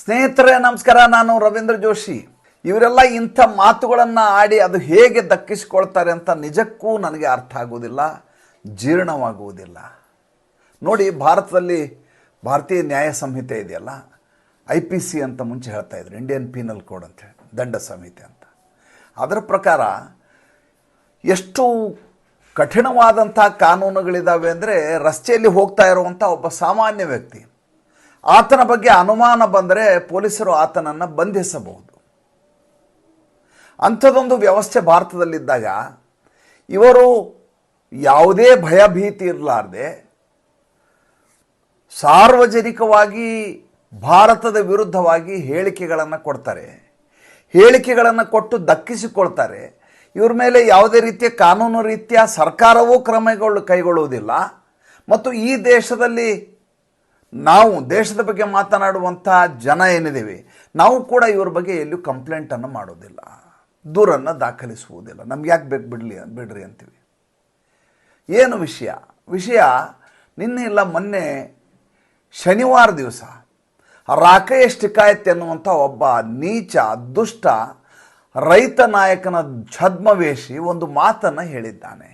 ಸ್ನೇಹಿತರೆ, ನಮಸ್ಕಾರ. ನಾನು ರವೀಂದ್ರ ಜೋಶಿ. ಇವರೆಲ್ಲ ಇಂಥ ಮಾತುಗಳನ್ನು ಆಡಿ ಅದು ಹೇಗೆ ದಕ್ಕಿಸಿಕೊಳ್ತಾರೆ ಅಂತ ನಿಜಕ್ಕೂ ನನಗೆ ಅರ್ಥ ಆಗುವುದಿಲ್ಲ, ಜೀರ್ಣವಾಗುವುದಿಲ್ಲ. ನೋಡಿ, ಭಾರತದಲ್ಲಿ ಭಾರತೀಯ ನ್ಯಾಯ ಸಂಹಿತೆ ಇದೆಯಲ್ಲ, ಐ ಪಿ ಸಿ ಅಂತ ಮುಂಚೆ ಹೇಳ್ತಾ ಇದ್ರು, ಇಂಡಿಯನ್ ಪೀನಲ್ ಕೋಡ್ ಅಂತ ಹೇಳಿ, ದಂಡ ಸಂಹಿತೆ ಅಂತ. ಅದರ ಪ್ರಕಾರ ಎಷ್ಟು ಕಠಿಣವಾದಂಥ ಕಾನೂನುಗಳಿದ್ದಾವೆ ಅಂದರೆ ರಸ್ತೆಯಲ್ಲಿ ಹೋಗ್ತಾ ಇರುವಂಥ ಒಬ್ಬ ಸಾಮಾನ್ಯ ವ್ಯಕ್ತಿ ಆತನ ಬಗ್ಗೆ ಅನುಮಾನ ಬಂದರೆ ಪೊಲೀಸರು ಆತನನ್ನು ಬಂಧಿಸಬಹುದು. ಅಂಥದ್ದೊಂದು ವ್ಯವಸ್ಥೆ ಭಾರತದಲ್ಲಿದ್ದಾಗ ಇವರು ಯಾವುದೇ ಭಯಭೀತಿ ಇರಲಾರ್ದೆ ಸಾರ್ವಜನಿಕವಾಗಿ ಭಾರತದ ವಿರುದ್ಧವಾಗಿ ಹೇಳಿಕೆಗಳನ್ನು ಕೊಡ್ತಾರೆ. ಹೇಳಿಕೆಗಳನ್ನು ಕೊಟ್ಟು ದಕ್ಕಿಸಿಕೊಳ್ತಾರೆ. ಇವ್ರ ಮೇಲೆ ಯಾವುದೇ ರೀತಿಯ ಕಾನೂನು ರೀತಿಯ ಸರ್ಕಾರವೂ ಕ್ರಮಗಳು ಕೈಗೊಳ್ಳುವುದಿಲ್ಲ. ಮತ್ತು ಈ ದೇಶದಲ್ಲಿ ನಾವು ದೇಶದ ಬಗ್ಗೆ ಮಾತನಾಡುವಂಥ ಜನ ಏನಿದ್ದೀವಿ, ನಾವು ಕೂಡ ಇವ್ರ ಬಗ್ಗೆ ಎಲ್ಲೂ ಕಂಪ್ಲೇಂಟನ್ನು ಮಾಡೋದಿಲ್ಲ. ದೂರನ್ನು ದಾಖಲಿಸುವುದಿಲ್ಲ. ನಮ್ಗೆ ಯಾಕೆ ಬೇಕು ಬಿಡಲಿ ಬಿಡ್ರಿ ಅಂತೀವಿ. ಏನು ವಿಷಯ? ವಿಷಯ ನಿನ್ನೆ ಇಲ್ಲ, ಮೊನ್ನೆ ಶನಿವಾರ ದಿವಸ ರಾಕೇಶ್ ಟಿಕಾಯತ್ ಎನ್ನುವಂಥ ಒಬ್ಬ ನೀಚ, ದುಷ್ಟ ರೈತ ನಾಯಕನ ಛದ್ಮವೇಶಿ ಒಂದು ಮಾತನ್ನು ಹೇಳಿದ್ದಾನೆ.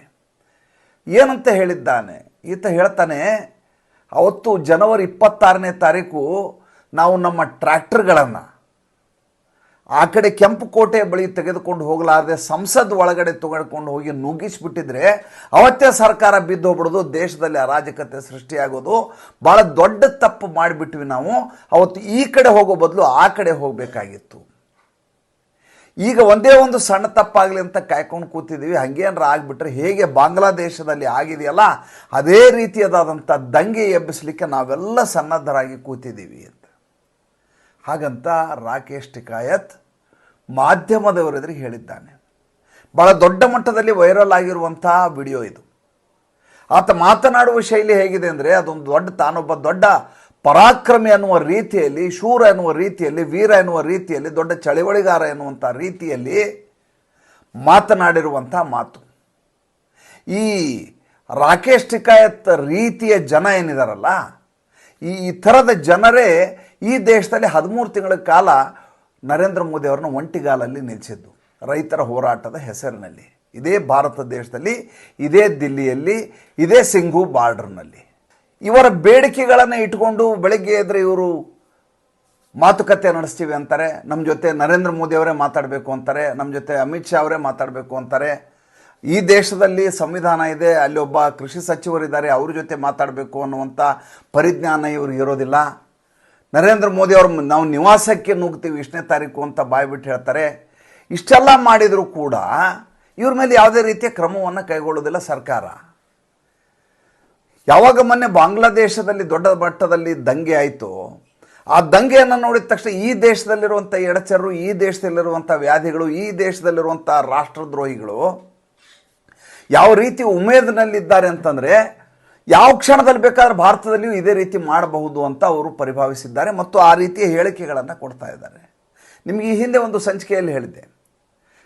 ಏನಂತ ಹೇಳಿದ್ದಾನೆ? ಈತ ಹೇಳ್ತಾನೆ ಅವತ್ತು ಜನವರಿ ಇಪ್ಪತ್ತಾರನೇ ತಾರೀಕು ನಾವು ನಮ್ಮ ಟ್ರ್ಯಾಕ್ಟರ್ಗಳನ್ನು ಆ ಕಡೆ ಕೆಂಪು ಕೋಟೆ ಬಳಿ ತೆಗೆದುಕೊಂಡು ಹೋಗಲಾರದೆ ಸಂಸದ್ ಒಳಗಡೆ ತೆಗೆದುಕೊಂಡು ಹೋಗಿ ನುಗ್ಗಿಸ್ಬಿಟ್ಟಿದ್ರೆ ಅವತ್ತೇ ಸರ್ಕಾರ ಬಿದ್ದು ಹೋಗ್ಬಿಡೋದು, ದೇಶದಲ್ಲಿ ಅರಾಜಕತೆ ಸೃಷ್ಟಿಯಾಗೋದು. ಭಾಳ ದೊಡ್ಡ ತಪ್ಪು ಮಾಡಿಬಿಟ್ವಿ ನಾವು. ಅವತ್ತು ಈ ಕಡೆ ಹೋಗೋ ಬದಲು ಆ ಕಡೆ ಹೋಗಬೇಕಾಗಿತ್ತು. ಈಗ ಒಂದೇ ಒಂದು ಸಣ್ಣ ತಪ್ಪಾಗಲಿ ಅಂತ ಕಾಯ್ಕೊಂಡು ಕೂತಿದ್ದೀವಿ. ಹಂಗೇನಾರ ಆಗಿಬಿಟ್ರೆ ಹೇಗೆ ಬಾಂಗ್ಲಾದೇಶದಲ್ಲಿ ಆಗಿದೆಯಲ್ಲ, ಅದೇ ರೀತಿಯದಾದಂಥ ದಂಗೆ ಎಬ್ಬಿಸಲಿಕ್ಕೆ ನಾವೆಲ್ಲ ಸನ್ನದ್ಧರಾಗಿ ಕೂತಿದ್ದೀವಿ ಅಂತ. ಹಾಗಂತ ರಾಕೇಶ್ ಟಿಕಾಯತ್ ಮಾಧ್ಯಮದವರೆದುರಿಗೆ ಹೇಳಿದ್ದಾನೆ. ಭಾಳ ದೊಡ್ಡ ಮಟ್ಟದಲ್ಲಿ ವೈರಲ್ ಆಗಿರುವಂಥ ವಿಡಿಯೋ ಇದು. ಆತ ಮಾತನಾಡುವ ಶೈಲಿ ಹೇಗಿದೆ ಅಂದರೆ, ಅದೊಂದು ದೊಡ್ಡ, ತಾನೊಬ್ಬ ದೊಡ್ಡ ಪರಾಕ್ರಮಿ ಅನ್ನುವ ರೀತಿಯಲ್ಲಿ, ಶೂರ ಎನ್ನುವ ರೀತಿಯಲ್ಲಿ, ವೀರ ಎನ್ನುವ ರೀತಿಯಲ್ಲಿ, ದೊಡ್ಡ ಚಳವಳಿಗಾರ ಎನ್ನುವಂಥ ರೀತಿಯಲ್ಲಿ ಮಾತನಾಡಿರುವಂಥ ಮಾತು. ಈ ರಾಕೇಶ್ ಟಿಕಾಯತ್ ರೀತಿಯ ಜನ ಏನಿದಾರಲ್ಲ, ಈ ಈ ಥರದ ಜನರೇ ಈ ದೇಶದಲ್ಲಿ ಹದಿಮೂರು ತಿಂಗಳ ಕಾಲ ನರೇಂದ್ರ ಮೋದಿ ಅವರನ್ನು ಒಂಟಿಗಾಲಲ್ಲಿ ನಿಲ್ಲಿಸಿದ್ದು ರೈತರ ಹೋರಾಟದ ಹೆಸರಿನಲ್ಲಿ. ಇದೇ ಭಾರತ ದೇಶದಲ್ಲಿ, ಇದೇ ದಿಲ್ಲಿಯಲ್ಲಿ, ಇದೇ ಸಿಂಘು ಬಾರ್ಡರ್ನಲ್ಲಿ. ಇವರ ಬೇಡಿಕೆಗಳನ್ನು ಇಟ್ಕೊಂಡು ಬೆಳಗ್ಗೆ ಎದ್ರೆ ಇವರು ಮಾತುಕತೆ ನಡೆಸ್ತೀವಿ ಅಂತಾರೆ. ನಮ್ಮ ಜೊತೆ ನರೇಂದ್ರ ಮೋದಿ ಅವರೇ ಮಾತಾಡಬೇಕು ಅಂತಾರೆ. ನಮ್ಮ ಜೊತೆ ಅಮಿತ್ ಶಾ ಅವರೇ ಮಾತಾಡಬೇಕು ಅಂತಾರೆ. ಈ ದೇಶದಲ್ಲಿ ಸಂವಿಧಾನ ಇದೆ. ಅಲ್ಲಿ ಒಬ್ಬ ಕೃಷಿ ಸಚಿವರಿದ್ದಾರೆ. ಅವ್ರ ಜೊತೆ ಮಾತಾಡಬೇಕು ಅನ್ನುವಂಥ ಪರಿಜ್ಞಾನ ಇವರು ಇರೋದಿಲ್ಲ. ನರೇಂದ್ರ ಮೋದಿ ಅವರು ನಾವು ನಿವಾಸಕ್ಕೆ ನುಗ್ತೀವಿ ಇಷ್ಟನೇ ತಾರೀಕು ಅಂತ ಬಾಯ್ಬಿಟ್ಟು ಹೇಳ್ತಾರೆ. ಇಷ್ಟೆಲ್ಲ ಮಾಡಿದರೂ ಕೂಡ ಇವ್ರ ಮೇಲೆ ಯಾವುದೇ ರೀತಿಯ ಕ್ರಮವನ್ನು ಕೈಗೊಳ್ಳೋದಿಲ್ಲ ಸರ್ಕಾರ. ಯಾವಾಗ ಮೊನ್ನೆ ಬಾಂಗ್ಲಾದೇಶದಲ್ಲಿ ದೊಡ್ಡ ಮಟ್ಟದಲ್ಲಿ ದಂಗೆ ಆಯಿತು, ಆ ದಂಗೆಯನ್ನು ನೋಡಿದ ತಕ್ಷಣ ಈ ದೇಶದಲ್ಲಿರುವಂಥ ಎಡಚರರು ಈ ದೇಶದಲ್ಲಿರುವಂಥ ವ್ಯಾಧಿಗಳು, ಈ ದೇಶದಲ್ಲಿರುವಂಥ ರಾಷ್ಟ್ರದ್ರೋಹಿಗಳು ಯಾವ ರೀತಿ ಉಮೇದಿನಲ್ಲಿದ್ದಾರೆ ಅಂತಂದರೆ, ಯಾವ ಕ್ಷಣದಲ್ಲಿ ಬೇಕಾದ್ರೆ ಭಾರತದಲ್ಲಿಯೂ ಇದೇ ರೀತಿ ಮಾಡಬಹುದು ಅಂತ ಅವರು ಪರಿಭಾವಿಸಿದ್ದಾರೆ ಮತ್ತು ಆ ರೀತಿಯ ಹೇಳಿಕೆಗಳನ್ನು ಕೊಡ್ತಾ ಇದ್ದಾರೆ. ನಿಮಗೆ ಈ ಹಿಂದೆ ಒಂದು ಸಂಚಿಕೆಯಲ್ಲಿ ಹೇಳಿದ್ದೆ.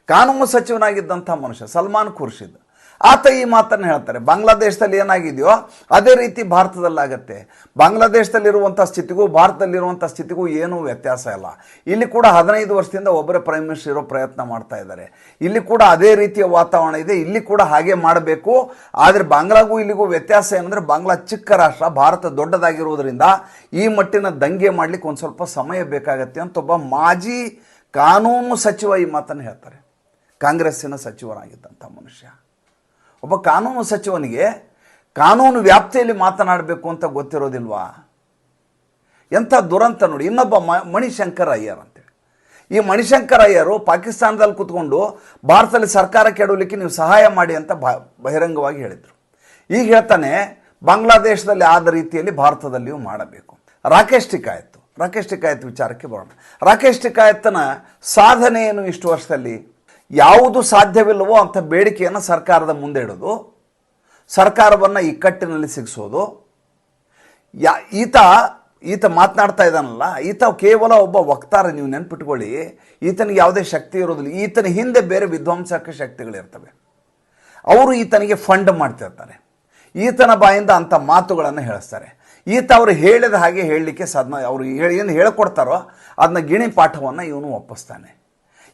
ಕಾನೂನು ಸಚಿವನಾಗಿದ್ದಂಥ ಮನುಷ್ಯ, ಸಲ್ಮಾನ್ ಖುರ್ಷಿದ್ ಆತ ಈ ಮಾತನ್ನು ಹೇಳ್ತಾರೆ, ಬಾಂಗ್ಲಾದೇಶದಲ್ಲಿ ಏನಾಗಿದೆಯೋ ಅದೇ ರೀತಿ ಭಾರತದಲ್ಲಾಗತ್ತೆ. ಬಾಂಗ್ಲಾದೇಶದಲ್ಲಿರುವಂಥ ಸ್ಥಿತಿಗೂ ಭಾರತದಲ್ಲಿರುವಂಥ ಸ್ಥಿತಿಗೂ ಏನೂ ವ್ಯತ್ಯಾಸ ಇಲ್ಲ. ಇಲ್ಲಿ ಕೂಡ ಹದಿನೈದು ವರ್ಷದಿಂದ ಒಬ್ಬರೇ ಪ್ರೈಮ್ ಮಿನಿಸ್ಟರ್ ಇರೋ ಪ್ರಯತ್ನ ಮಾಡ್ತಾ ಇದ್ದಾರೆ. ಇಲ್ಲಿ ಕೂಡ ಅದೇ ರೀತಿಯ ವಾತಾವರಣ ಇದೆ. ಇಲ್ಲಿ ಕೂಡ ಹಾಗೆ ಮಾಡಬೇಕು. ಆದರೆ ಬಾಂಗ್ಲಾಗೂ ಇಲ್ಲಿಗೂ ವ್ಯತ್ಯಾಸ ಏನಂದರೆ, ಬಾಂಗ್ಲಾ ಚಿಕ್ಕ ರಾಷ್ಟ್ರ, ಭಾರತ ದೊಡ್ಡದಾಗಿರುವುದರಿಂದ ಈ ಮಟ್ಟಿನ ದಂಗೆ ಮಾಡಲಿಕ್ಕೆ ಒಂದು ಸ್ವಲ್ಪ ಸಮಯ ಬೇಕಾಗತ್ತೆ ಅಂತ ಒಬ್ಬ ಮಾಜಿ ಕಾನೂನು ಸಚಿವ ಈ ಮಾತನ್ನು ಹೇಳ್ತಾರೆ. ಕಾಂಗ್ರೆಸ್ಸಿನ ಸಚಿವರಾಗಿದ್ದಂಥ ಮನುಷ್ಯ. ಒಬ್ಬ ಕಾನೂನು ಸಚಿವನಿಗೆ ಕಾನೂನು ವ್ಯಾಪ್ತಿಯಲ್ಲಿ ಮಾತನಾಡಬೇಕು ಅಂತ ಗೊತ್ತಿರೋದಿಲ್ವಾ? ಎಂಥ ದುರಂತ ನೋಡಿ. ಇನ್ನೊಬ್ಬ ಮ, ಮಣಿಶಂಕರ್ ಅಯ್ಯರ್ ಅಂತೇಳಿ. ಈ ಮಣಿಶಂಕರ್ ಅಯ್ಯರು ಪಾಕಿಸ್ತಾನದಲ್ಲಿ ಕೂತ್ಕೊಂಡು ಭಾರತದಲ್ಲಿ ಸರ್ಕಾರ ಕೆಡವಲಿಕ್ಕೆ ನೀವು ಸಹಾಯ ಮಾಡಿ ಅಂತ ಬಹಿರಂಗವಾಗಿ ಹೇಳಿದರು. ಈಗ ಹೇಳ್ತಾನೆ, ಬಾಂಗ್ಲಾದೇಶದಲ್ಲಿ ಆದ ರೀತಿಯಲ್ಲಿ ಭಾರತದಲ್ಲಿಯೂ ಮಾಡಬೇಕು. ರಾಕೇಶ್ ಟಿಕಾಯತ್. ರಾಕೇಶ್ ಟಿಕಾಯತ್ ವಿಚಾರಕ್ಕೆ ಬರೋಣ. ರಾಕೇಶ್ ಟಿಕಾಯತ್ನ ಸಾಧನೆ ಏನು ಇಷ್ಟು ವರ್ಷದಲ್ಲಿ ಯಾವುದು ಸಾಧ್ಯವಿಲ್ಲವೋ ಅಂಥ ಬೇಡಿಕೆಯನ್ನು ಸರ್ಕಾರದ ಮುಂದೆ ಇಡೋದು, ಸರ್ಕಾರವನ್ನು ಇಕ್ಕಟ್ಟಿನಲ್ಲಿ ಸಿಗಿಸೋದು. ಯಾ, ಈತ ಈತ ಮಾತನಾಡ್ತಾ ಇದ್ದಾನಲ್ಲ, ಈತ ಕೇವಲ ಒಬ್ಬ ವಕ್ತಾರ, ನೀವು ನೆನ್ಪಿಟ್ಕೊಳ್ಳಿ, ಈತನಿಗೆ ಯಾವುದೇ ಶಕ್ತಿ ಇರೋದಿಲ್ಲ. ಈತನ ಹಿಂದೆ ಬೇರೆ ವಿಧ್ವಂಸಕ ಶಕ್ತಿಗಳಿರ್ತವೆ. ಅವರು ಈತನಿಗೆ ಫಂಡ್ ಮಾಡ್ತಿರ್ತಾರೆ. ಈತನ ಬಾಯಿಂದ ಅಂಥ ಮಾತುಗಳನ್ನು ಹೇಳಿಸ್ತಾರೆ. ಈತ ಅವರು ಹೇಳಿದ ಹಾಗೆ ಹೇಳಲಿಕ್ಕೆ ಸಾಧನ, ಅವರು ಏನು ಹೇಳ್ಕೊಡ್ತಾರೋ, ಅದನ್ನ ಗಿಣಿ ಪಾಠವನ್ನು ಇವನು ಒಪ್ಪಿಸ್ತಾನೆ.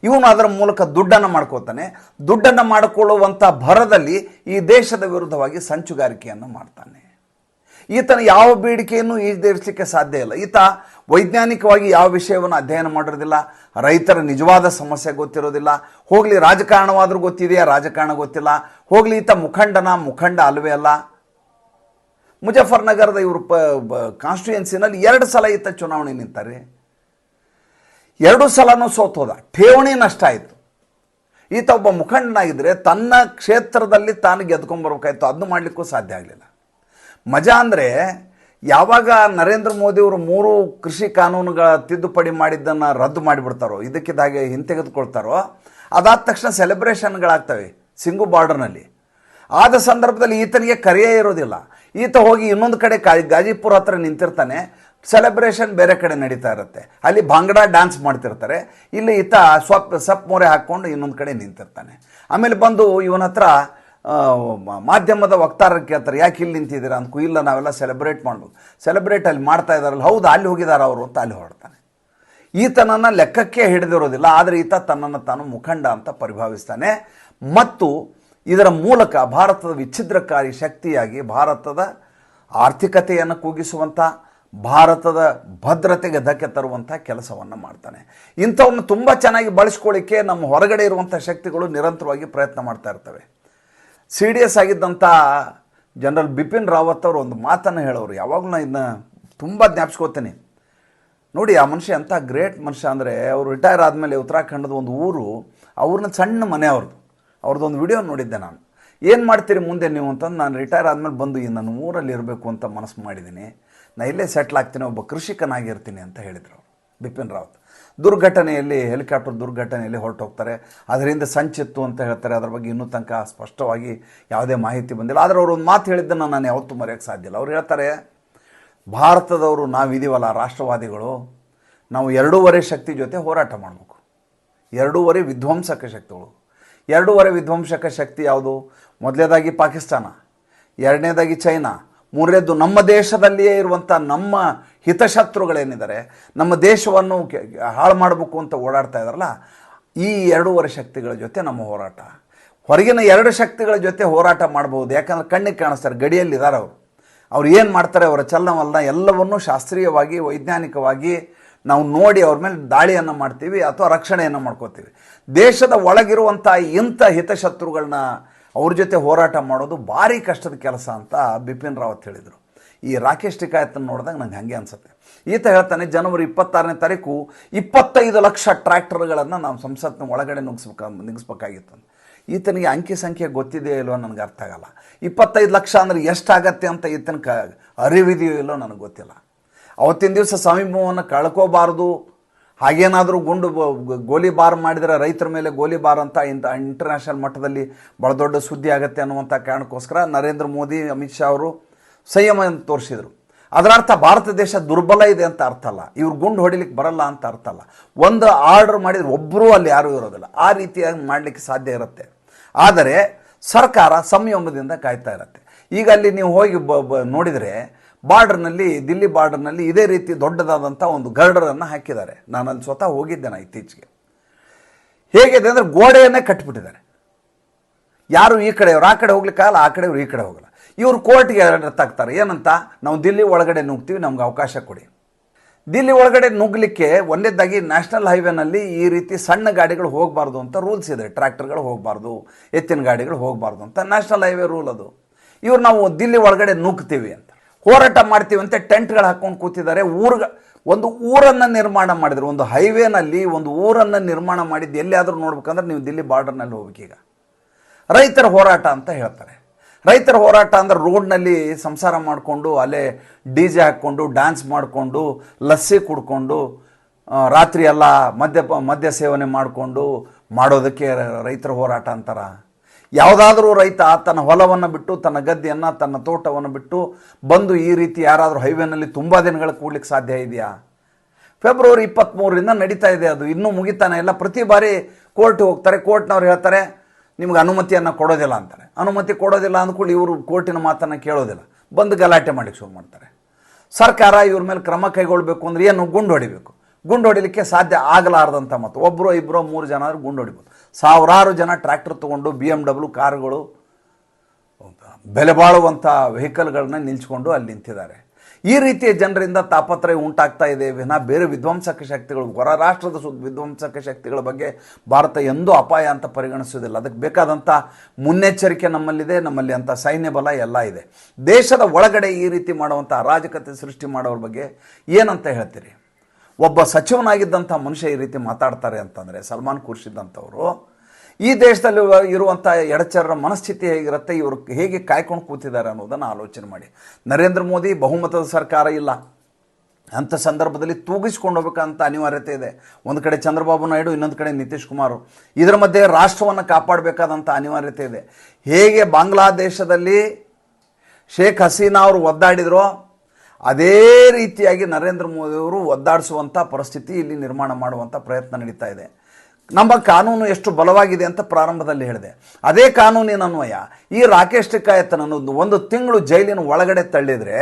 ಇವನು ಅದರ ಮೂಲಕ ದುಡ್ಡನ್ನು ಮಾಡ್ಕೋತಾನೆ ದುಡ್ಡನ್ನು ಮಾಡಿಕೊಳ್ಳುವಂಥ ಭರದಲ್ಲಿ ಈ ದೇಶದ ವಿರುದ್ಧವಾಗಿ ಸಂಚುಗಾರಿಕೆಯನ್ನು ಮಾಡ್ತಾನೆ. ಈತನ ಯಾವ ಬೇಡಿಕೆಯನ್ನು ಈಡೇರಿಸಲಿಕ್ಕೆ ಸಾಧ್ಯ ಇಲ್ಲ. ಈತ ವೈಜ್ಞಾನಿಕವಾಗಿ ಯಾವ ವಿಷಯವನ್ನು ಅಧ್ಯಯನ ಮಾಡಿರೋದಿಲ್ಲ. ರೈತರ ನಿಜವಾದ ಸಮಸ್ಯೆ ಗೊತ್ತಿರೋದಿಲ್ಲ. ಹೋಗಲಿ ರಾಜಕಾರಣವಾದರೂ ಗೊತ್ತಿದೆಯಾ? ರಾಜಕಾರಣ ಗೊತ್ತಿಲ್ಲ. ಹೋಗಲಿ ಈತ ಮುಖಂಡನ? ಮುಖಂಡ ಅಲ್ವೇ ಅಲ್ಲ. ಮುಜಫರ್ನಗರದ ಇವರು ಪ ಕಾನ್ಸ್ಟಿಟ್ಯೂಯೆನ್ಸಿನಲ್ಲಿ ಎರಡು ಸಲ ಈತ ಚುನಾವಣೆ ನಿಂತಾರೆ. ಎರಡು ಸಲನೂ ಸೋತೋದ. ಠೇವಣಿ ನಷ್ಟ ಆಯಿತು. ಈತ ಒಬ್ಬ ಮುಖಂಡನಾಗಿದ್ದರೆ ತನ್ನ ಕ್ಷೇತ್ರದಲ್ಲಿ ತಾನು ಗೆದ್ಕೊಂಡ್ಬರ್ಬೇಕಾಯ್ತು ಅದನ್ನು ಮಾಡಲಿಕ್ಕೂ ಸಾಧ್ಯ ಆಗಲಿಲ್ಲ. ಮಜಾ ಅಂದರೆ ಯಾವಾಗ ನರೇಂದ್ರ ಮೋದಿಯವರು ಮೂರು ಕೃಷಿ ಕಾನೂನುಗಳ ತಿದ್ದುಪಡಿ ಮಾಡಿದ್ದನ್ನು ರದ್ದು ಮಾಡಿಬಿಡ್ತಾರೋ ಇದಕ್ಕಿದ್ದಾಗೆ ಹಿಂತೆಗೆದುಕೊಳ್ತಾರೋ, ಅದಾದ ತಕ್ಷಣ ಸೆಲೆಬ್ರೇಷನ್ಗಳಾಗ್ತವೆ ಸಿಂಗು ಬಾರ್ಡರ್ನಲ್ಲಿ. ಆದ ಸಂದರ್ಭದಲ್ಲಿ ಈತನಿಗೆ ಕರೆಯೇ ಇರೋದಿಲ್ಲ. ಈತ ಹೋಗಿ ಇನ್ನೊಂದು ಕಡೆ ಕಾ ಗಾಜಿಪುರ ಹತ್ರ ನಿಂತಿರ್ತಾನೆ. ಸೆಲೆಬ್ರೇಷನ್ ಬೇರೆ ಕಡೆ ನಡೀತಾ ಇರುತ್ತೆ. ಅಲ್ಲಿ ಭಾಂಗಡ ಡ್ಯಾನ್ಸ್ ಮಾಡ್ತಿರ್ತಾರೆ. ಇಲ್ಲಿ ಈತ ಸ್ವಪ್ ಸಪ್ ಮೊರೆ ಹಾಕ್ಕೊಂಡು ಇನ್ನೊಂದು ಕಡೆ ನಿಂತಿರ್ತಾನೆ. ಆಮೇಲೆ ಬಂದು ಇವನ ಹತ್ರ ಮಾಧ್ಯಮದ ವಕ್ತಾರರು ಕೇಳ್ತಾರೆ, ಯಾಕೆ ಇಲ್ಲಿ ನಿಂತಿದ್ದೀರಾ? ಅಂದ್ಕೂ, ಇಲ್ಲ, ನಾವೆಲ್ಲ ಸೆಲೆಬ್ರೇಟ್ ಮಾಡ್ಬೋದು ಸೆಲೆಬ್ರೇಟ್ ಅಲ್ಲಿ ಮಾಡ್ತಾ ಇದ್ದಾರಲ್ಲ, ಹೌದು, ಅಲ್ಲಿ ಹೋಗಿದ್ದಾರೆ ಅವರು? ಅಂತ ಅಲ್ಲಿ ಹೊರಡ್ತಾನೆ. ಈತನನ್ನು ಲೆಕ್ಕಕ್ಕೆ ಹಿಡಿದಿರೋದಿಲ್ಲ, ಆದರೆ ಈತ ತನ್ನನ್ನು ತಾನು ಮುಖಂಡ ಅಂತ ಪರಿಭಾವಿಸ್ತಾನೆ. ಮತ್ತು ಇದರ ಮೂಲಕ ಭಾರತದ ವಿಚ್ಛಿದ್ರಕಾರಿ ಶಕ್ತಿಯಾಗಿ ಭಾರತದ ಆರ್ಥಿಕತೆಯನ್ನು ಕುಗ್ಗಿಸುವಂಥ ಭಾರತದ ಭದ್ರತೆಗೆ ಧಕ್ಕೆ ತರುವಂಥ ಕೆಲಸವನ್ನು ಮಾಡ್ತಾನೆ. ಇಂಥವನ್ನು ತುಂಬ ಚೆನ್ನಾಗಿ ಬಳಸ್ಕೊಳ್ಳಿಕ್ಕೆ ನಮ್ಮ ಹೊರಗಡೆ ಇರುವಂಥ ಶಕ್ತಿಗಳು ನಿರಂತರವಾಗಿ ಪ್ರಯತ್ನ ಮಾಡ್ತಾ ಇರ್ತವೆ. ಸಿ ಡಿ ಎಸ್ ಆಗಿದ್ದಂಥ ಜನರಲ್ ಬಿಪಿನ್ ರಾವತ್ ಅವರು ಒಂದು ಮಾತನ್ನು ಹೇಳೋರು. ಯಾವಾಗಲೂ ನಾನು ಇದನ್ನ ತುಂಬ ಜ್ಞಾಪಿಸ್ಕೋತೀನಿ. ನೋಡಿ, ಆ ಮನುಷ್ಯ ಎಂಥ ಗ್ರೇಟ್ ಮನುಷ್ಯ ಅಂದರೆ, ಅವರು ರಿಟೈರ್ ಆದಮೇಲೆ ಉತ್ತರಾಖಂಡದ ಒಂದು ಊರು, ಅವ್ರನ್ನ ಸಣ್ಣ ಮನೆ ಅವ್ರದ್ದು. ಒಂದು ವಿಡಿಯೋ ನೋಡಿದ್ದೆ ನಾನು. ಏನು ಮಾಡ್ತೀರಿ ಮುಂದೆ ನೀವು ಅಂತಂದು ನಾನು ರಿಟೈರ್ ಆದಮೇಲೆ ಬಂದು ಈ ನನ್ನ ಊರಲ್ಲಿ ಇರಬೇಕು ಅಂತ ಮನಸ್ಸು ಮಾಡಿದ್ದೀನಿ. ನಾನು ಇಲ್ಲೇ ಸೆಟ್ಲ್ ಆಗ್ತೀನಿ, ಒಬ್ಬ ಕೃಷಿಕನಾಗಿರ್ತೀನಿ ಅಂತ ಹೇಳಿದರು ಬಿಪಿನ್ ರಾವತ್. ದುರ್ಘಟನೆಯಲ್ಲಿ, ಹೆಲಿಕಾಪ್ಟರ್ ದುರ್ಘಟನೆಯಲ್ಲಿ ಹೊರಟೋಗ್ತಾರೆ. ಅದರಿಂದ ಸಂಚಿತ್ತು ಅಂತ ಹೇಳ್ತಾರೆ. ಅದ್ರ ಬಗ್ಗೆ ಇನ್ನೂ ತನಕ ಸ್ಪಷ್ಟವಾಗಿ ಯಾವುದೇ ಮಾಹಿತಿ ಬಂದಿಲ್ಲ. ಆದರೆ ಅವರು ಒಂದು ಮಾತು ಹೇಳಿದ್ದನ್ನು ನಾನು ಯಾವತ್ತೂ ಮರೆಯೋಕ್ಕೆ ಸಾಧ್ಯ ಇಲ್ಲ. ಅವ್ರು ಹೇಳ್ತಾರೆ, ಭಾರತದವರು ನಾವಿದೀವಲ್ಲ ರಾಷ್ಟ್ರವಾದಿಗಳು, ನಾವು ಎರಡೂವರೆ ಶಕ್ತಿ ಜೊತೆ ಹೋರಾಟ ಮಾಡಬೇಕು. ಎರಡೂವರೆ ವಿಧ್ವಂಸಕ ಶಕ್ತಿಗಳು. ಎರಡೂವರೆ ವಿಧ್ವಂಸಕ ಶಕ್ತಿ ಯಾವುದು? ಮೊದಲನೇದಾಗಿ ಪಾಕಿಸ್ತಾನ, ಎರಡನೇದಾಗಿ ಚೈನಾ, ಮೂರನೇದು ನಮ್ಮ ದೇಶದಲ್ಲಿಯೇ ಇರುವಂಥ ನಮ್ಮ ಹಿತಶತ್ರುಗಳೇನಿದ್ದಾರೆ, ನಮ್ಮ ದೇಶವನ್ನು ಹಾಳು ಮಾಡಬೇಕು ಅಂತ ಓಡಾಡ್ತಾ ಇದ್ದಾರಲ್ಲ, ಈ ಎರಡೂವರೆ ಶಕ್ತಿಗಳ ಜೊತೆ ನಮ್ಮ ಹೋರಾಟ. ಹೊರಗಿನ ಎರಡು ಶಕ್ತಿಗಳ ಜೊತೆ ಹೋರಾಟ ಮಾಡ್ಬೋದು. ಯಾಕಂದ್ರೆ ಕಣ್ಣಿಗೆ ಕಾಣಿಸ್ತಾರೆ ಗಡಿಯಲ್ಲಿದ್ದಾರೆ ಅವರು. ಅವ್ರು ಏನು ಮಾಡ್ತಾರೆ? ಅವರ ಚಲನವಲನ ಎಲ್ಲವನ್ನೂ ಶಾಸ್ತ್ರೀಯವಾಗಿ, ವೈಜ್ಞಾನಿಕವಾಗಿ ನಾವು ನೋಡಿ ಅವ್ರ ಮೇಲೆ ದಾಳಿಯನ್ನು ಮಾಡ್ತೀವಿ ಅಥವಾ ರಕ್ಷಣೆಯನ್ನು ಮಾಡ್ಕೋತೀವಿ. ದೇಶದ ಒಳಗಿರುವಂಥ ಇಂಥ ಹಿತಶತ್ರುಗಳನ್ನ ಅವ್ರ ಜೊತೆ ಹೋರಾಟ ಮಾಡೋದು ಭಾರಿ ಕಷ್ಟದ ಕೆಲಸ ಅಂತ ಬಿಪಿನ್ ರಾವತ್ ಹೇಳಿದರು. ಈ ರಾಕೇಶ್ ಟಿಕಾಯತನ್ನು ನೋಡಿದಾಗ ನಂಗೆ ಹಾಗೆ ಅನ್ಸುತ್ತೆ. ಈತ ಹೇಳ್ತಾನೆ, ಜನವರಿ ಇಪ್ಪತ್ತಾರನೇ ತಾರೀಕು ಇಪ್ಪತ್ತೈದು ಲಕ್ಷ ಟ್ರ್ಯಾಕ್ಟರ್ಗಳನ್ನು ನಾವು ಸಂಸತ್ನ ಒಳಗಡೆ ನುಗ್ಸ್ಬೇಕ, ನುಗ್ಸ್ಬೇಕಾಗಿತ್ತು. ಈತನಿಗೆ ಅಂಕಿ ಸಂಖ್ಯೆ ಗೊತ್ತಿದೆಯೋ ಇಲ್ವೋ ನನಗೆ ಅರ್ಥ ಆಗಲ್ಲ ಇಪ್ಪತ್ತೈದು ಲಕ್ಷ ಅಂದರೆ ಎಷ್ಟಾಗತ್ತೆ ಅಂತ ಈತನ ಕ ಅರಿವಿದೆಯೋ ಇಲ್ಲೋ ನನಗೆ ಗೊತ್ತಿಲ್ಲ. ಅವತ್ತಿನ ದಿವಸ ಸಮೀಪವನ್ನು ಕಳ್ಕೋಬಾರ್ದು. ಹಾಗೇನಾದರೂ ಗುಂಡು ಗೋಲಿಬಾರ್ ಮಾಡಿದರೆ ರೈತರ ಮೇಲೆ ಗೋಲಿಬಾರ್ ಅಂತ ಇಂಥ ಇಂಟರ್ನ್ಯಾಷನಲ್ ಮಟ್ಟದಲ್ಲಿ ಭಾಳ ದೊಡ್ಡ ಸುದ್ದಿ ಆಗುತ್ತೆ ಅನ್ನುವಂಥ ಕಾರಣಕ್ಕೋಸ್ಕರ ನರೇಂದ್ರ ಮೋದಿ, ಅಮಿತ್ ಶಾ ಅವರು ಸಂಯಮ ತೋರಿಸಿದರು. ಅದರ ಅರ್ಥ ಭಾರತ ದೇಶ ದುರ್ಬಲ ಇದೆ ಅಂತ ಅರ್ಥ ಅಲ್ಲ. ಇವ್ರು ಗುಂಡು ಹೊಡಿಲಿಕ್ಕೆ ಬರಲ್ಲ ಅಂತ ಅರ್ಥ ಅಲ್ಲ. ಒಂದು ಆರ್ಡರ್ ಮಾಡಿದರೆ ಒಬ್ಬರೂ ಅಲ್ಲಿ ಯಾರೂ ಇರೋದಿಲ್ಲ. ಆ ರೀತಿಯಾಗಿ ಮಾಡಲಿಕ್ಕೆ ಸಾಧ್ಯ ಇರುತ್ತೆ. ಆದರೆ ಸರ್ಕಾರ ಸಂಯಮದಿಂದ ಕಾಯ್ತಾ ಇರುತ್ತೆ. ಈಗ ಅಲ್ಲಿ ನೀವು ಹೋಗಿ ಬ, ನೋಡಿದರೆ ಬಾರ್ಡರ್ನಲ್ಲಿ, ದಿಲ್ಲಿ ಬಾರ್ಡರ್ನಲ್ಲಿ ಇದೇ ರೀತಿ ದೊಡ್ಡದಾದಂಥ ಒಂದು ಗರ್ಡರನ್ನು ಹಾಕಿದ್ದಾರೆ. ನಾನು ಅಲ್ಲಿ ಸ್ವತಃ ಹೋಗಿದ್ದೆ ನಾನು ಇತ್ತೀಚೆಗೆ. ಹೇಗಿದೆ ಅಂದರೆ ಗೋಡೆಯನ್ನೇ ಕಟ್ಟಿಬಿಟ್ಟಿದ್ದಾರೆ. ಯಾರು ಈ ಕಡೆಯವರು ಆ ಕಡೆ ಹೋಗ್ಲಿಕ್ಕಾಗಲ್ಲ ಆ ಕಡೆಯವರು ಈ ಕಡೆ ಹೋಗಲ್ಲ. ಇವರು ಕೋರ್ಟ್ಗೆ ರತ್ತಾಗ್ತಾರೆ ಏನಂತ? ನಾವು ದಿಲ್ಲಿ ಒಳಗಡೆ ನುಗ್ತೀವಿ, ನಮ್ಗೆ ಅವಕಾಶ ಕೊಡಿ. ದಿಲ್ಲಿ ಒಳಗಡೆ ನುಗ್ಗಲಿಕ್ಕೆ ಒಂದೇದಾಗಿ ನ್ಯಾಷನಲ್ ಹೈವೇನಲ್ಲಿ ಈ ರೀತಿ ಸಣ್ಣ ಗಾಡಿಗಳು ಹೋಗಬಾರ್ದು ಅಂತ ರೂಲ್ಸ್ ಇದೆ. ಟ್ರ್ಯಾಕ್ಟರ್ಗಳು ಹೋಗಬಾರ್ದು, ಎತ್ತಿನ ಗಾಡಿಗಳು ಹೋಗಬಾರ್ದು ಅಂತ ನ್ಯಾಷನಲ್ ಹೈವೇ ರೂಲ್ ಅದು. ಇವ್ರು ನಾವು ದಿಲ್ಲಿ ಒಳಗಡೆ ನುಗ್ತೀವಿ ಅಂತ. ಹೋರಾಟ ಮಾಡ್ತೀವಿ ಅಂತ ಟೆಂಟ್ಗಳು ಹಾಕೊಂಡು ಕೂತಿದ್ದಾರೆ. ಊರ್ಗ, ಒಂದು ಊರನ್ನು ನಿರ್ಮಾಣ ಮಾಡಿದ್ರು. ಒಂದು ಹೈವೇನಲ್ಲಿ ಒಂದು ಊರನ್ನು ನಿರ್ಮಾಣ ಮಾಡಿದ್ದು ಎಲ್ಲಿಯಾದರೂ ನೋಡ್ಬೇಕಂದ್ರೆ ನೀವು ದಿಲ್ಲಿ ಬಾರ್ಡರ್ನಲ್ಲಿ ಹೋಗ್ಬೇಕೀಗ ರೈತರ ಹೋರಾಟ ಅಂತ ಹೇಳ್ತಾರೆ. ರೈತರ ಹೋರಾಟ ಅಂದ್ರೆ ರೋಡ್ನಲ್ಲಿ ಸಂಸಾರ ಮಾಡಿಕೊಂಡು, ಅಲ್ಲೇ ಡಿ ಜೆ ಹಾಕ್ಕೊಂಡು, ಡ್ಯಾನ್ಸ್ ಮಾಡಿಕೊಂಡು, ಲಸ್ಸಿ ಕುಡ್ಕೊಂಡು ರಾತ್ರಿ ಎಲ್ಲ ಮದ್ಯ ಮದ್ಯ ಸೇವನೆ ಮಾಡಿಕೊಂಡು ಮಾಡೋದಕ್ಕೆ ರೈತರ ಹೋರಾಟ ಅಂತಾರ. ಯಾವುದಾದ್ರೂ ರೈತ ತನ್ನ ಹೊಲವನ್ನು ಬಿಟ್ಟು ತನ್ನ ಗದ್ದೆಯನ್ನು, ತನ್ನ ತೋಟವನ್ನು ಬಿಟ್ಟು ಬಂದು ಈ ರೀತಿ ಯಾರಾದರೂ ಹೈವೇನಲ್ಲಿ ತುಂಬ ದಿನಗಳ ಕೂಡ್ಲಿಕ್ಕೆ ಸಾಧ್ಯ ಇದೆಯಾ? ಫೆಬ್ರವರಿ ಇಪ್ಪತ್ತ್ಮೂರರಿಂದ ನಡೀತಾ ಇದೆ ಅದು. ಇನ್ನೂ ಮುಗಿತಾನೆ ಇಲ್ಲ. ಪ್ರತಿ ಬಾರಿ ಕೋರ್ಟ್ ಹೋಗ್ತಾರೆ. ಕೋರ್ಟ್ನವ್ರು ಹೇಳ್ತಾರೆ, ನಿಮ್ಗೆ ಅನುಮತಿಯನ್ನು ಕೊಡೋದಿಲ್ಲ ಅಂತಾರೆ. ಅನುಮತಿ ಕೊಡೋದಿಲ್ಲ ಅಂದ್ಕೊಳ್ಳಿ, ಇವರು ಕೋರ್ಟಿನ ಮಾತನ್ನು ಕೇಳೋದಿಲ್ಲ. ಬಂದು ಗಲಾಟೆ ಮಾಡಿಕ್ಕೆ ಶುರು ಮಾಡ್ತಾರೆ. ಸರ್ಕಾರ ಇವ್ರ ಮೇಲೆ ಕ್ರಮ ಕೈಗೊಳ್ಳಬೇಕು ಅಂದ್ರೆ ಏನು? ಗುಂಡು ಹೊಡಿಬೇಕು. ಗುಂಡು ಹೊಡಿಲಿಕ್ಕೆ ಸಾಧ್ಯ ಆಗಲಾರ್ದಂಥ ಮತ್ತು ಒಬ್ಬರು ಇಬ್ಬರು ಮೂರು ಜನ ಆದರೂ ಗುಂಡು ಹೊಡಿಬೋದು. ಸಾವಿರಾರು ಜನ ಟ್ರ್ಯಾಕ್ಟರ್ ತೊಗೊಂಡು ಬಿ ಎಂ ಡಬ್ಲ್ಯೂ ಕಾರುಗಳು ಬೆಲೆ ಬಾಳುವಂಥ ವೆಹಿಕಲ್ಗಳನ್ನ ನಿಲ್ಸ್ಕೊಂಡು ಅಲ್ಲಿ ನಿಂತಿದ್ದಾರೆ. ಈ ರೀತಿಯ ಜನರಿಂದ ತಾಪತ್ರಯ ಉಂಟಾಗ್ತಾ ಇದೆ. ವಿನ ಬೇರೆ ವಿಧ್ವಂಸಕ ಶಕ್ತಿಗಳು, ಹೊರ ರಾಷ್ಟ್ರದ ಸು ವಿಧ್ವಂಸಕ ಶಕ್ತಿಗಳ ಬಗ್ಗೆ ಭಾರತ ಎಂದೂ ಅಪಾಯ ಅಂತ ಪರಿಗಣಿಸುವುದಿಲ್ಲ. ಅದಕ್ಕೆ ಬೇಕಾದಂಥ ಮುನ್ನೆಚ್ಚರಿಕೆ ನಮ್ಮಲ್ಲಿದೆ, ನಮ್ಮಲ್ಲಿ ಅಂಥ ಸೈನ್ಯ ಬಲ ಎಲ್ಲ ಇದೆ. ದೇಶದ ಒಳಗಡೆ ಈ ರೀತಿ ಮಾಡುವಂಥ ಅರಾಜಕತೆ ಸೃಷ್ಟಿ ಮಾಡೋರ ಬಗ್ಗೆ ಏನಂತ ಹೇಳ್ತೀರಿ? ಒಬ್ಬ ಸಚಿವನಾಗಿದ್ದಂಥ ಮನುಷ್ಯ ಈ ರೀತಿ ಮಾತಾಡ್ತಾರೆ ಅಂತಂದರೆ ಸಲ್ಮಾನ್ ಖುರ್ಷಿದ್ ಅಂತವರು ಈ ದೇಶದಲ್ಲಿ ಇರುವಂಥ ಎಡಚರರ ಮನಸ್ಥಿತಿ ಹೇಗಿರುತ್ತೆ, ಇವರು ಹೇಗೆ ಕಾಯ್ಕೊಂಡು ಕೂತಿದ್ದಾರೆ ಅನ್ನೋದನ್ನು ಆಲೋಚನೆ ಮಾಡಿ. ನರೇಂದ್ರ ಮೋದಿ ಬಹುಮತದ ಸರ್ಕಾರ ಇಲ್ಲ. ಅಂಥ ಸಂದರ್ಭದಲ್ಲಿ ತೂಗಿಸ್ಕೊಂಡು ಹೋಗ್ಬೇಕಂತ ಅನಿವಾರ್ಯತೆ ಇದೆ. ಒಂದು ಕಡೆ ಚಂದ್ರಬಾಬು ನಾಯ್ಡು, ಇನ್ನೊಂದು ಕಡೆ ನಿತೀಶ್ ಕುಮಾರ್. ಇದರ ಮಧ್ಯೆ ರಾಷ್ಟ್ರವನ್ನು ಕಾಪಾಡಬೇಕಾದಂಥ ಅನಿವಾರ್ಯತೆ ಇದೆ. ಹೇಗೆ ಬಾಂಗ್ಲಾದೇಶದಲ್ಲಿ ಶೇಖ್ ಹಸೀನಾ ಅವರು ಒದ್ದಾಡಿದ್ರೋ ಅದೇ ರೀತಿಯಾಗಿ ನರೇಂದ್ರ ಮೋದಿಯವರು ಒದ್ದಾಡಿಸುವಂಥ ಪರಿಸ್ಥಿತಿ ಇಲ್ಲಿ ನಿರ್ಮಾಣ ಮಾಡುವಂಥ ಪ್ರಯತ್ನ ನಡೀತಾ ಇದೆ. ನಮ್ಮ ಕಾನೂನು ಎಷ್ಟು ಬಲವಾಗಿದೆ ಅಂತ ಪ್ರಾರಂಭದಲ್ಲಿ ಹೇಳಿದೆ. ಅದೇ ಕಾನೂನಿನ ಅನ್ವಯ, ಈ ರಾಕೇಶ್ ಟಿಕಾಯತನನ್ನು ಒಂದು ತಿಂಗಳು ಜೈಲಿನ ಒಳಗಡೆ ತಳ್ಳಿದರೆ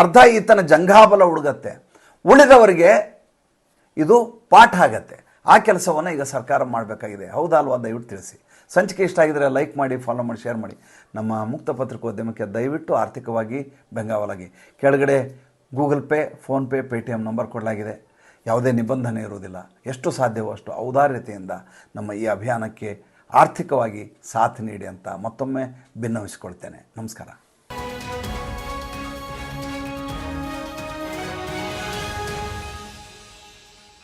ಅರ್ಧ ಈತನ ಜಂಘಾಬಲ ಉಡುಗತ್ತೆ ಉಳಿದವರಿಗೆ ಇದು ಪಾಠ ಆಗತ್ತೆ. ಆ ಕೆಲಸವನ್ನು ಈಗ ಸರ್ಕಾರ ಮಾಡಬೇಕಾಗಿದೆ. ಹೌದಾ ಅಲ್ವಾ ದಯವಿಟ್ಟು ತಿಳಿಸಿ. ಸಂಚಿಕೆ ಇಷ್ಟ ಆಗಿದ್ರೆ ಲೈಕ್ ಮಾಡಿ ಫಾಲೋ ಮಾಡಿ ಶೇರ್ ಮಾಡಿ. ನಮ್ಮ ಮುಕ್ತ ಪತ್ರಿಕೋದ್ಯಮಕ್ಕೆ ದಯವಿಟ್ಟು ಆರ್ಥಿಕವಾಗಿ ಬೆಂಗಾವಲಾಗಿ. ಕೆಳಗಡೆ Google pay PhonePe pay number ಕೊಡಲಾಗಿದೆ. ಯಾವುದೇ ನಿಬಂಧನೆ ಇರುವುದಿಲ್ಲ. ಎಷ್ಟು ಸಾಧ್ಯವೋ ಅಷ್ಟು ಔದಾರ್ಯತೆಯಿಂದ ನಮ್ಮ ಈ ಅಭಿಯಾನಕ್ಕೆ ಆರ್ಥಿಕವಾಗಿ ಸಾಥ್ ನೀಡಿ ಅಂತ ಮತ್ತೊಮ್ಮೆ ಭಿನ್ನವಿಸಿಕೊಳ್ತೇನೆ ನಮಸ್ಕಾರ.